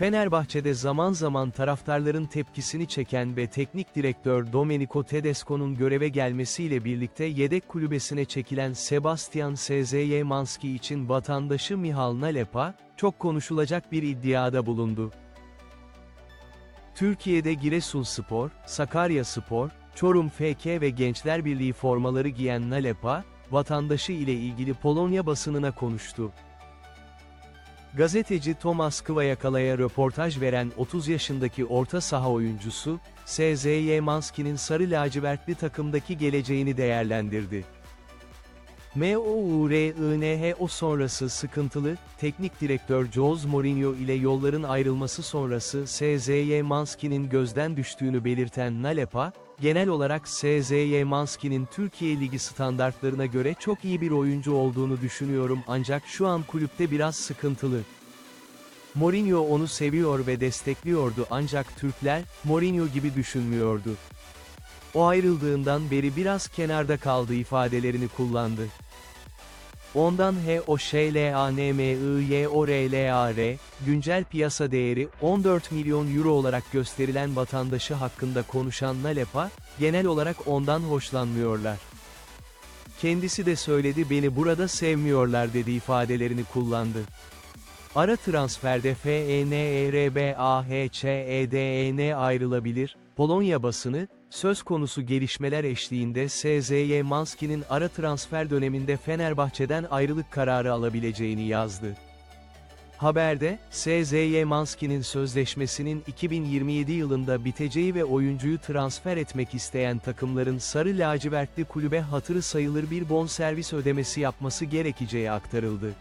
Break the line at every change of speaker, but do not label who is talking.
Fenerbahçe'de zaman zaman taraftarların tepkisini çeken ve teknik direktör Domenico Tedesco'nun göreve gelmesiyle birlikte yedek kulübesine çekilen Sebastian Szymanski için vatandaşı Mihal Nalepa, çok konuşulacak bir iddiada bulundu. Türkiye'de Giresunspor, Sakaryaspor, Çorum FK ve Gençler Birliği formaları giyen Nalepa, vatandaşı ile ilgili Polonya basınına konuştu. Gazeteci Tomasz Kıvayakala'ya röportaj veren 30 yaşındaki orta saha oyuncusu, SZY Manski'nin sarı lacivertli takımdaki geleceğini değerlendirdi. MOURINHO sonrası sıkıntılı, teknik direktör Jose Mourinho ile yolların ayrılması sonrası SZY Manski'nin gözden düştüğünü belirten Nalepa, genel olarak SZY Manski'nin Türkiye Ligi standartlarına göre çok iyi bir oyuncu olduğunu düşünüyorum ancak şu an kulüpte biraz sıkıntılı. Mourinho onu seviyor ve destekliyordu ancak Türkler, Mourinho gibi düşünmüyordu. O ayrıldığından beri biraz kenarda kaldı ifadelerini kullandı. Ondan H O Ş L A N M I Y O R L A R, güncel piyasa değeri 14 milyon euro olarak gösterilen vatandaşı hakkında konuşan Nalepa, genel olarak ondan hoşlanmıyorlar. Kendisi de söyledi beni burada sevmiyorlar dedi ifadelerini kullandı. Ara transferde E FENERBAHÇEDEN ayrılabilir, Polonya basını, söz konusu gelişmeler eşliğinde SZY Manski'nin ara transfer döneminde Fenerbahçe'den ayrılık kararı alabileceğini yazdı. Haberde, SZY Manski'nin sözleşmesinin 2027 yılında biteceği ve oyuncuyu transfer etmek isteyen takımların sarı lacivertli kulübe hatırı sayılır bir bonservis ödemesi yapması gerekeceği aktarıldı.